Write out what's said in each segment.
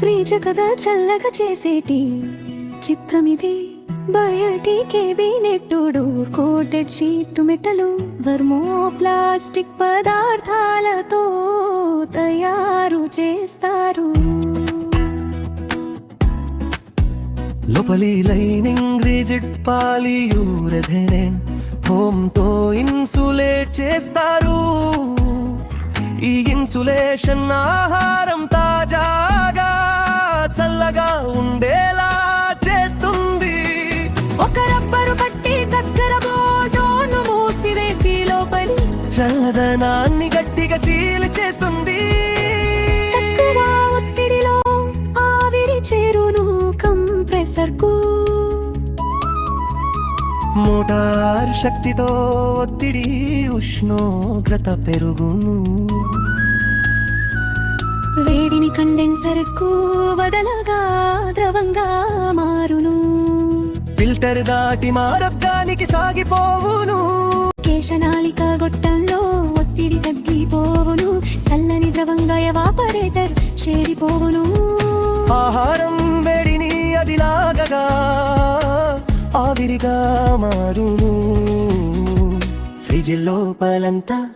Fridge కదా చల్లగా చేసేటి? చిత్రమిది బయటి కేబినెట్టుడు కోటెడ్ షీట్ మెటలు వర్మో ప్లాస్టిక్ పదార్థాలతో తయారు చేస్తారు. లోపలి లైనింగ్ రిజిడ్ పాలియూరథెన్ హోమ్తో ఇన్సులేట్ చేస్తారు. ఈ ఇన్సులేషన్ ఆహారం తాజాగా ఒక రబ్బరు పట్టి కస్కర బోర్డును మూసివేసి లోపలి. చల్లదనాన్ని గట్టిగా సీల్ చేస్తుంది. ఒత్తిడిలో ఆవిరి చేరును కంప్రెసర్కు మోటార్ శక్తితో ఒత్తిడి ఉష్ణోగ్రత పెరుగును. వేడిని కండెన్సర్కు వదలగా ద్రవంగా ఫిల్టర్ దాటి మారబ్దానికి సాగిపోవును. కేశనాళిక గొట్టంలో ఒత్తిడి తగ్గిపోవును. చల్లని ద్రవంగా ఎవాపరేటర్ చేరిపోవును. ఆహారం వేడిని అది లాగగా ఆవిరిగా మారును. ఫ్రిడ్జ్ లోపలంతా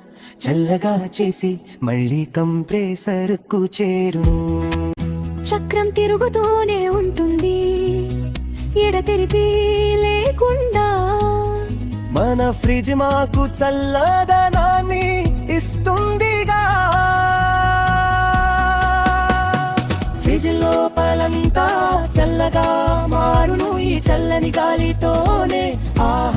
చల్లగా చేసి మళ్ళీ కంప్రెసర్కు చేరును. చక్రం తిరుగుతూనే ఉంటుంది ఎడతెరిపి లేకుండా మన ఫ్రిడ్జ్ మాకు చల్లదనాన్ని ఇస్తుందిగా. ఫ్రిడ్జ్ లోపలంతా చల్లగా మారును ఈ చల్లని గాలితోనే. ఆహారం